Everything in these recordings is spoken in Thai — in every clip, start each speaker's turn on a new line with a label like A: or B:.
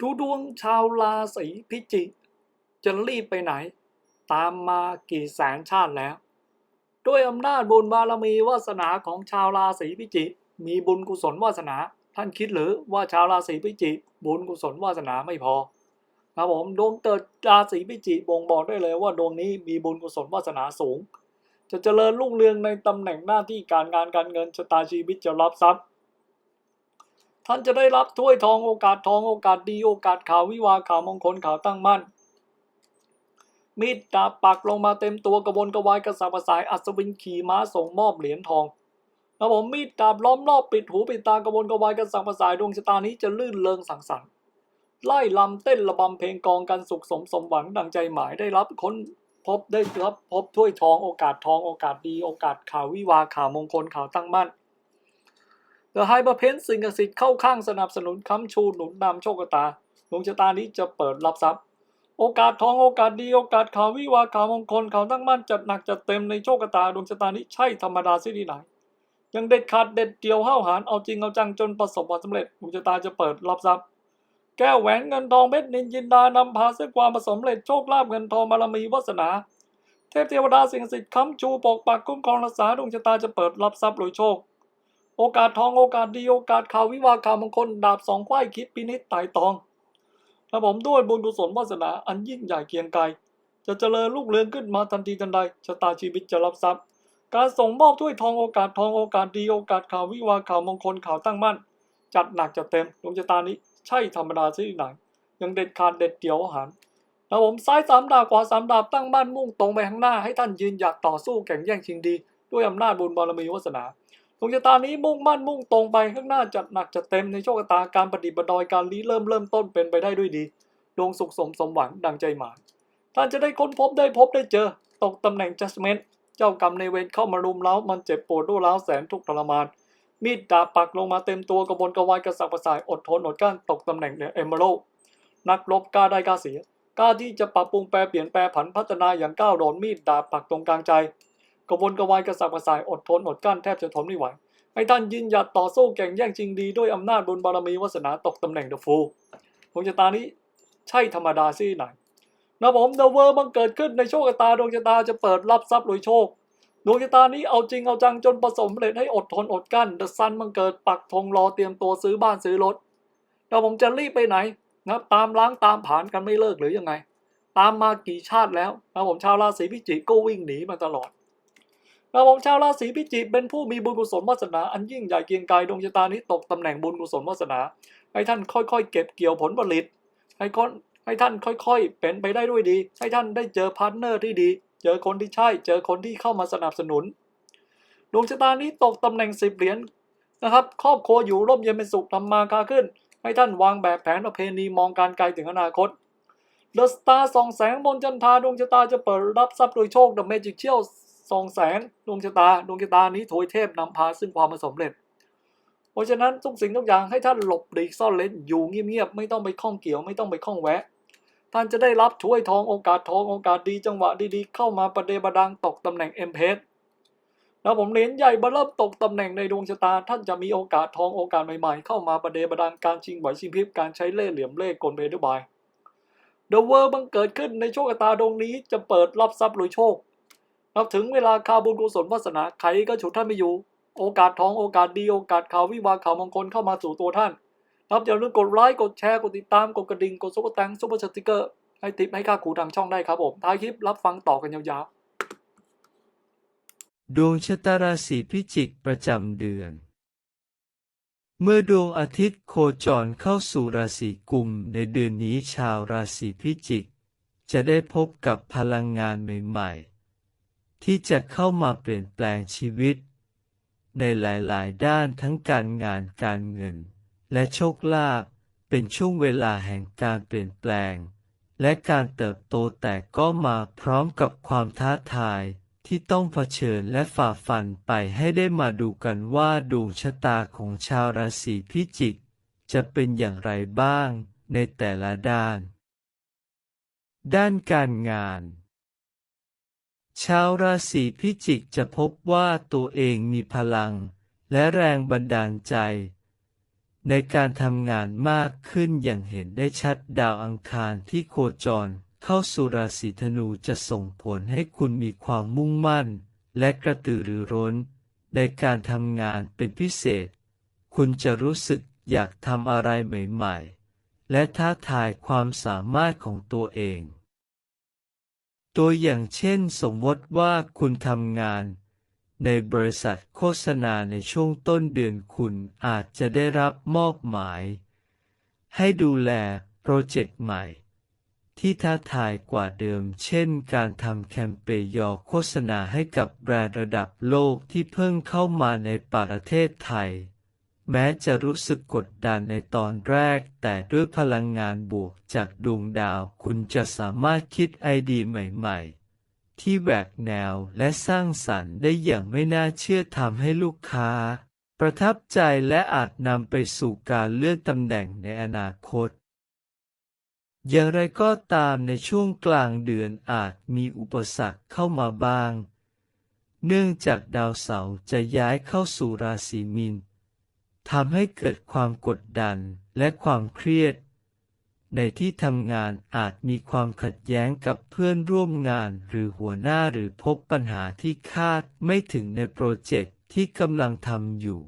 A: ดูดวงชาวราศีพิจิกจะรีบไปไหน ตามมากี่แสนชาติแล้ว ด้วยอำนาจบุญบารมีวาสนาของชาวราศีพิจิกมีบุญกุศลวาสนา ท่านคิดหรือว่าชาวราศีพิจิกบุญกุศลวาสนาไม่พอครับผมดวงเกิดราศีพิจิกบ่งบอกได้เลยว่าดวงนี้มีบุญกุศลวาสนาสูง จะเจริญรุ่งเรืองในตำแหน่งหน้าที่การงานการเงินชะตาชีวิตจะรับทรัพย์ ท่านจะได้รับถ้วยทองโอกาสทองโอกาสดีโอกาสข่าววิวาข่าวมงคลข่าวตั้งมั่น มีดดาบปักลงมาเต็มตัวกระบวนกระวายกระสับกระส่ายอัศวินขี่ม้าส่งมอบเหรียญทองแล้วผมมีดดาบล้อมรอบปิดหูปิดตากระบวนกระวายกระสับกระส่ายดวงชะตานี้จะลื่นเลงสังสรรค์ไล่ลำเต้นระบำเพลงกองกันสุขสมสมหวังดังใจหมายได้รับค้นพบได้รับพบถ้วยทองโอกาสทองโอกาสดี โอกาสข่าววิวาข่าวมงคลข่าวตั้งมั่น เดอะไฮเปอร์เพนสิ่งศักดิ์สิทธิ์เข้าข้างสนับสนุนค้ำชูหนุนนำโชคชะตาดวงชะตานี้จะเปิดรับทรัพย์ โอกาสทองโอกาสดีโอกาสข่าววิวาข่าวมงคลข่าวตั้งมั่นจัดหนักจัดเต็มในโชคชะตาดวงชะตานี้ใช่ธรรมดาสิที่ไหนยังเด็ดขาดเด็ดเดี่ยวห้าวหาญเอาจริงเอาจังจนประสบความสำเร็จดวงชะตาจะเปิดรับทรัพย์ แก้วแหวนเงินทองเม็ดนินยินดานำพาซึ่งความประสบเร็จโชคลาภเงินทองบารมีวาสนาเทพเทวดาสิ่งศักดิ์สิทธิ์ค้ำชูปกปักคุ้มครองรักษาดวงชะตาจะเปิดรับทรัพย์โดยโชค โอกาสทองโอกาสดีโอกาสข่าววิวาข่าวมงคลดาบสองควายคิดพินิจไต่ตองและผมด้วยบุญกุศลวาสนาอันยิ่งใหญ่เกียงไกรจะเจริญลูกเรืองขึ้นมาทันทีทันใดชะตาชีวิตจะรับทรัพย์ การส่งมอบถ้วยทองโอกาสทองโอกาสดีโอกาสข่าววิวาข่าวมงคลข่าวตั้งมั่น จัดหนักจัดเต็มดวงชะตานี้ใช่ธรรมดาที่ไหนยังเด็ดขาดเด็ดเดี่ยวอาหารแล้วผมซ้ายสามดาบขวาสามดาบตั้งมั่นมุ่งตรงไปข้างหน้าให้ท่านยืนหยัดต่อสู้แข่งแย่งชิงดี ด้วยอำนาจบุญบารมีวาสนา ดวงชะตานี้มุ่งมั่นมุ่งตรงไปข้างหน้าจัดหนักจัดเต็มในโชคชะตาการปฏิบัติดอยการลี้เริ่มเริ่มต้นเป็นไปได้ด้วยดี ดวงสุขสมสมหวังดังใจหมายท่านจะได้ค้นพบได้พบได้เจอ ตกตำแหน่ง judgment เจ้ากรรมในเวรเข้ามารุมเร้ามันเจ็บปวดรุร้าแสนทุกทรมาน มีดดาบปักลงมาเต็มตัวกระบวนกระวายกระสับกระส่ายอดทนอดกลั้นตกตำแหน่งเนี่ยเอมเบโรนักรบกล้าได้กล้าเสียกล้าที่จะปรับปรุงแปรเปลี่ยนแปลผันพัฒนาอย่างก้าวโดดมีดดาบปักตรงกลางใจ กระวนกระวายกระสับกระส่ายอดทนอดกั้นแทบจะทนไม่ไหวให้ท่านยืนหยัดต่อสู้แข่งแย่งชิงดีด้วยอำนาจบุญบารมีวาสนาตกตำแหน่งเดอะฟูดวงชะตานี้ใช่ธรรมดาซี่ไหนนะผมเดอะเวอร์บังเกิดขึ้นในโชคชะตาดวงชะตาจะเปิดรับทรัพย์โดยโชคดวงชะตานี้เอาจริงเอาจังจนประสบผลให้อดทนอดกั้นเดอะซันบังเกิดปักธงรอเตรียมตัวซื้อบ้านซื้อรถแล้วผมจะรีบไปไหนนะตามล้างตามผานกันไม่เลิกหรือยังไง ตามมากี่ชาติแล้วนะผมชาวราศีพิจิกก็วิ่งหนีมาตลอด เราผมชาวราศีพิจิกเป็นผู้มีบุญกุศลวาสนา อันยิ่งใหญ่เกียงไกรดวงชะตานี้ตกตำแหน่งบุญกุศลวาสนา ให้ท่านค่อยๆ เก็บเกี่ยวผลผลิต ให้คนให้ท่านค่อยๆ เป็นไปได้ด้วยดี ให้ท่านได้เจอพาร์ทเนอร์ที่ดี เจอคนที่ใช่ เจอคนที่เข้ามาสนับสนุน ดวงชะตานี้ตกตำแหน่งสิบเหรียญนะครับ ครอบครัวอยู่ร่มเย็นเป็นสุขทำมาค้าขึ้น ให้ท่านวางแบบแผนประเพณีมองการไกลถึงอนาคตเดอะสตาร์ส่องแสงบนจันทราดวงชะตาจะเปิดรับทรัพย์โดยโชคเดอะเมจิกเชียล ส่องแสงดวงชะตาดวงชะตานี้โถยเทพนำพาซึ่งความสำเร็จ เพราะฉะนั้นทุกสิ่งทุกอย่างให้ท่านหลบหลีกซ่อนเล้นอยู่เงียบๆไม่ต้องไปข้องเกี่ยวไม่ต้องไปข้องแวะ ท่านจะได้รับถ้วยทองโอกาสทองโอกาสดีจังหวะดีๆเข้ามาประเดประดังตกตำแหน่งเอ็มเพสแล้วผมเน้นใหญ่บเริ่มตกตำแหน่งในดวงชะตา ท่านจะมีโอกาสทองโอกาสใหม่ๆ เข้ามาประเดประดังการชิงไหวชิงพริบการใช้เล่ห์เหลี่ยมเล่ห์กลเพดุบายเดอะเวอร์บังเกิดขึ้นในโชคชะตาดวงนี้จะเปิดรับทรัพย์โดยโชค นับถึงเวลาข่าวบุญกุศลวาสนาใครก็ฉุดท่านไม่อยู่ โอกาสทองโอกาสดีโอกาสข่าววิวาข่าวมงคลเข้ามาสู่ตัวท่าน นับอย่าลืมกดไลค์กดแชร์กดติดตามกดกระดิ่งกดซุปเปอร์แตงซุปเปอร์สติกเกอร์ให้ติปให้ค่าครูทางช่องได้ครับผมท้ายคลิปรับฟังต่อกันยาวๆ
B: ดวงชะตาราศีพิจิกประจำเดือน เมื่อดวงอาทิตย์โคจรเข้าสู่ราศีกุมในเดือนนี้ชาวราศีพิจิก จะได้พบกับพลังงานใหม่ๆ ที่จะเข้ามาเปลี่ยนแปลงชีวิต ในหลาย ๆ ด้านทั้งการงานการเงิน และโชคลาภเป็นช่วงเวลาแห่งการเปลี่ยนแปลง และการเติบโตแต่ก็มาพร้อมกับความท้าทายที่ต้องเผชิญและฝ่าฟันไปให้ได้มาดูกันว่าดวงชะตาของชาวราศีพิจิก จะเป็นอย่างไรบ้างในแต่ละด้าน ด้านการงาน ชาวราศีพิจิกจะพบว่าตัวเองมีพลัง และแรงบันดาลใจ ในการทำงานมากขึ้นอย่างเห็นได้ชัดดาวอังคารที่โคจร เข้าสู่ราศีธนูจะส่งผลให้คุณมีความมุ่งมั่น และกระตือรือร้น ในการทำงานเป็นพิเศษ คุณจะรู้สึกอยากทำอะไรใหม่ ๆ และท้าทายความสามารถของตัวเอง ตัวอย่างเช่นสมมติว่าคุณทำงาน ในบริษัทโฆษณาในช่วงต้นเดือนคุณอาจจะได้รับมอบหมาย ให้ดูแลโปรเจกต์ใหม่ ที่ท้าทายกว่าเดิม เช่นการทำแคมเปญยอโฆษณาให้กับแบรนด์ระดับโลกที่เพิ่งเข้ามาในประเทศไทย แม้จะรู้สึกกดดันในตอนแรก แต่ด้วยพลังงานบวกจากดวงดาวคุณจะสามารถคิดไอเดียใหม่ๆ ที่แหวกแนวและสร้างสรรค์ได้อย่างไม่น่าเชื่อทำให้ลูกค้า ประทับใจและอาจนำไปสู่การเลื่อนตำแหน่งในอนาคต อย่างไรก็ตามในช่วงกลางเดือนอาจมีอุปสรรคเข้ามาบ้าง เนื่องจากดาวเสาร์จะย้ายเข้าสู่ราศีมีน ทำให้เกิดความกดดันและความเครียด ในที่ทำงานอาจมีความขัดแย้งกับเพื่อนร่วมงานหรือหัวหน้าหรือพบปัญหาที่คาดไม่ถึงในโปรเจกต์ที่กำลังทำอยู่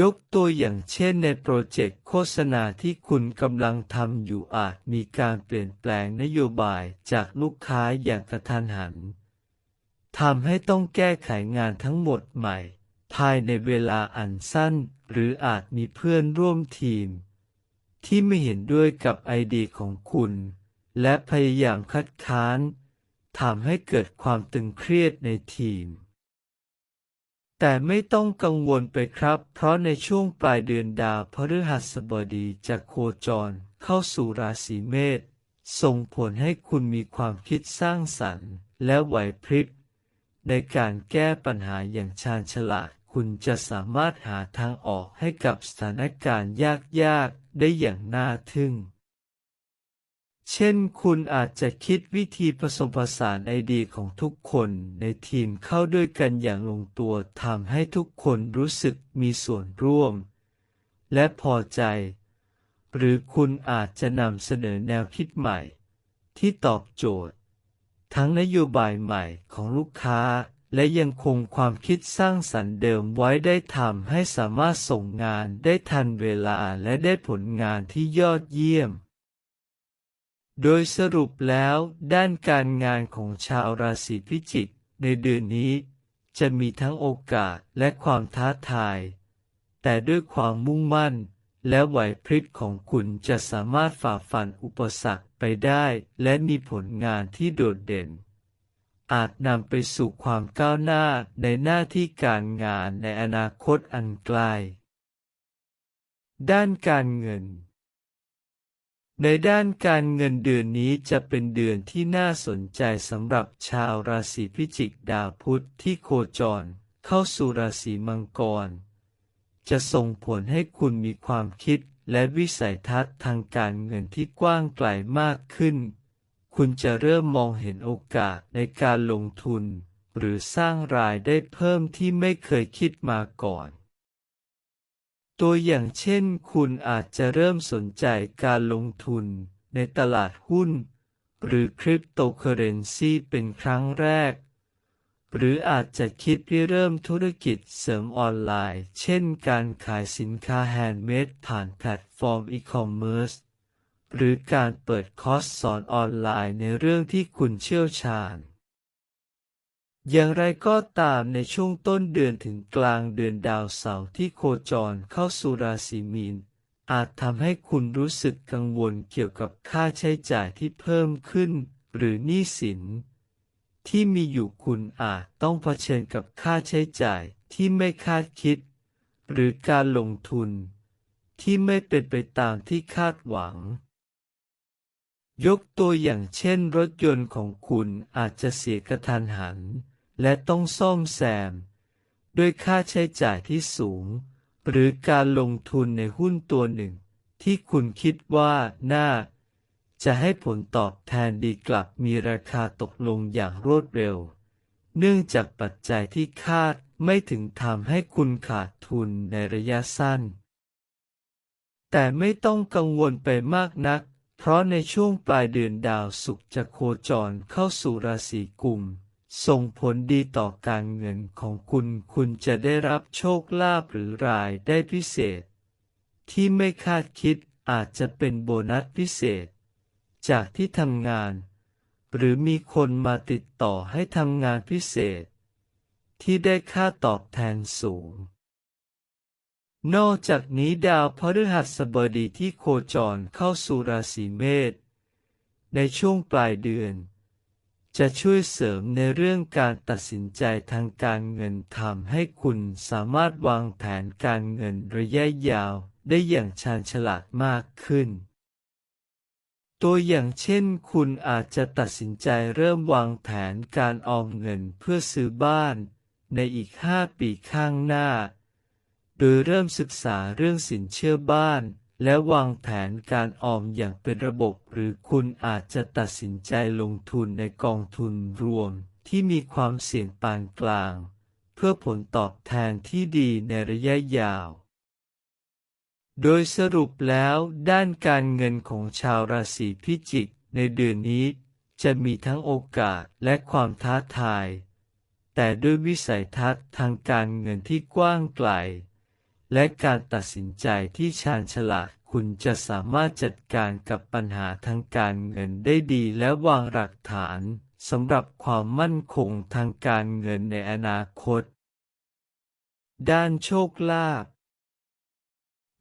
B: ยกตัวอย่างเช่นในโปรเจกต์โฆษณาที่คุณกำลังทำอยู่อาจมีการเปลี่ยนแปลงนโยบายจากลูกค้าอย่างกระทันหันทำให้ต้องแก้ไขงานทั้งหมดใหม่ ภายในเวลาอันสั้น หรืออาจมีเพื่อนร่วมทีม ที่ไม่เห็นด้วยกับไอเดียของคุณ และพยายามคัดค้านทำให้เกิดความตึงเครียดในทีม แต่ไม่ต้องกังวลไปครับ เพราะในช่วงปลายเดือนดาวพฤหัสบดีจะโคจรเข้าสู่ราศีเมษส่งผลให้คุณมีความคิดสร้างสรรค์ และไหวพริบในการแก้ปัญหาอย่างชาญฉลาด คุณจะสามารถหาทางออกให้กับสถานการณ์ยากๆ ได้อย่างน่าทึ่ง เช่นคุณอาจจะคิดวิธีผสมผสานไอเดียของทุกคนในทีมเข้าด้วยกันอย่างลงตัวทำให้ทุกคนรู้สึกมีส่วนร่วม และพอใจ หรือคุณอาจจะนำเสนอแนวคิดใหม่ ที่ตอบโจทย์ ทั้งนโยบายใหม่ของลูกค้า และยังคงความคิดสร้างสรรค์เดิมไว้ได้ทำให้สามารถส่งงานได้ทันเวลาและได้ผลงานที่ยอดเยี่ยม โดยสรุปแล้วด้านการงานของชาวราศีพิจิกในเดือนนี้ จะมีทั้งโอกาสและความท้าทาย แต่ด้วยความมุ่งมั่นและไหวพริบของคุณจะสามารถฝ่าฟันอุปสรรคไปได้ และมีผลงานที่โดดเด่น อาจนำไปสู่ความก้าวหน้าในหน้าที่การงานในอนาคตอันไกล ด้านการเงิน ในด้านการเงินเดือนนี้จะเป็นเดือนที่น่าสนใจสำหรับชาวราศีพิจิกดาวพุธที่โคจร เข้าสู่ราศีมังกร จะส่งผลให้คุณมีความคิดและวิสัยทัศน์ทางการเงินที่กว้างไกลมากขึ้น คุณจะเริ่มมองเห็นโอกาสในการลงทุน หรือสร้างรายได้เพิ่มที่ไม่เคยคิดมาก่อน ตัวอย่างเช่น คุณอาจจะเริ่มสนใจการลงทุนในตลาดหุ้น หรือคริปโตเคอเรนซีเป็นครั้งแรก หรืออาจจะคิดเริ่มธุรกิจเสริมออนไลน์ เช่นการขายสินค้าแฮนด์เมดผ่านแพลตฟอร์มอีคอมเมิร์ซ หรือการเปิดคอร์สสอนออนไลน์ในเรื่องที่คุณเชี่ยวชาญ อย่างไรก็ตามในช่วงต้นเดือนถึงกลางเดือนดาวเสาร์ที่โคจรเข้าสู่ราศีมีน อาจทำให้คุณรู้สึกกังวลเกี่ยวกับค่าใช้จ่ายที่เพิ่มขึ้น หรือหนี้สิน ที่มีอยู่คุณอาจต้องเผชิญกับค่าใช้จ่ายที่ไม่คาดคิด หรือการลงทุน ที่ไม่เป็นไปตามที่คาดหวัง ยกตัวอย่างเช่นรถยนต์ของคุณอาจจะเสียกระทันหัน และต้องซ่อมแซม ด้วยค่าใช้จ่ายที่สูง หรือการลงทุนในหุ้นตัวหนึ่ง ที่คุณคิดว่าน่า จะให้ผลตอบแทนดีกลับมีราคาตกลงอย่างรวดเร็ว เนื่องจากปัจจัยที่คาดไม่ถึงทำให้คุณขาดทุนในระยะสั้น แต่ไม่ต้องกังวลไปมากนัก เพราะในช่วงปลายเดือนดาวศุกร์จะโคจรเข้าสู่ราศีกุม ส่งผลดีต่อการเงินของคุณ คุณจะได้รับโชคลาภหรือรายได้พิเศษ ที่ไม่คาดคิดอาจจะเป็นโบนัสพิเศษ จากที่ทำงาน หรือมีคนมาติดต่อให้ทำงานพิเศษ ที่ได้ค่าตอบแทนสูง นอกจากนี้ดาวพฤหัสบดีที่โคจรเข้าสู่ราศีเมษในช่วงปลายเดือน จะช่วยเสริมในเรื่องการตัดสินใจทางการเงินทำให้คุณสามารถวางแผนการเงินระยะยาวได้อย่างชาญฉลาดมากขึ้น ตัวอย่างเช่น คุณอาจจะตัดสินใจเริ่มวางแผนการออมเงินเพื่อซื้อบ้าน ในอีกห้าปีข้างหน้า โดยเริ่มศึกษาเรื่องสินเชื่อบ้าน และวางแผนการออมอย่างเป็นระบบ หรือคุณอาจจะตัดสินใจลงทุนในกองทุนรวมที่มีความเสี่ยงปานกลาง เพื่อผลตอบแทนที่ดีในระยะยาว โดยสรุปแล้วด้านการเงินของชาวราศีพิจิกในเดือนนี้จะมีทั้งโอกาสและความท้าทาย แต่ด้วยวิสัยทัศน์ทางการเงินที่กว้างไกล และการตัดสินใจที่ชาญฉลาดคุณจะสามารถจัดการกับปัญหาทางการเงินได้ดีและวางหลักฐานสำหรับความมั่นคงทางการเงินในอนาคต ด้านโชคลาภ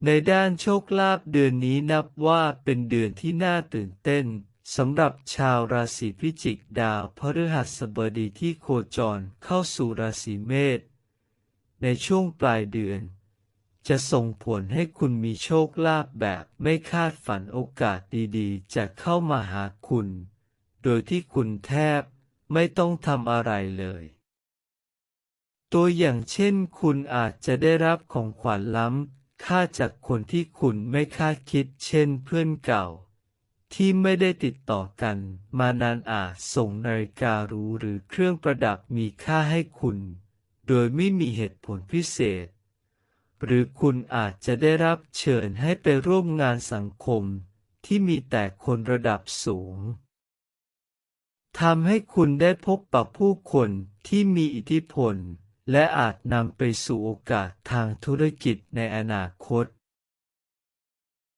B: ในด้านโชคลาภเดือนนี้นับว่าเป็นเดือนที่น่าตื่นเต้นสำหรับชาวราศีพิจิกดาวพฤหัสบดีที่โคจรเข้าสู่ราศีเมษในช่วงปลายเดือน จะส่งผลให้คุณมีโชคลาภแบบไม่คาดฝันโอกาสดีๆ จะเข้ามาหาคุณ โดยที่คุณแทบไม่ต้องทำอะไรเลย ตัวอย่างเช่นคุณอาจจะได้รับของขวัญล้ำค่าจากคนที่คุณไม่คาดคิดเช่นเพื่อนเก่า ที่ไม่ได้ติดต่อกัน มานานอาจส่งนาฬิการูหรือเครื่องประดับมีค่าให้คุณ โดยไม่มีเหตุผลพิเศษ หรือคุณอาจจะได้รับเชิญให้ไปร่วมงานสังคมที่มีแต่คนระดับสูง ทำให้คุณได้พบปะผู้คนที่มีอิทธิพล และอาจนำไปสู่โอกาสทางธุรกิจในอนาคต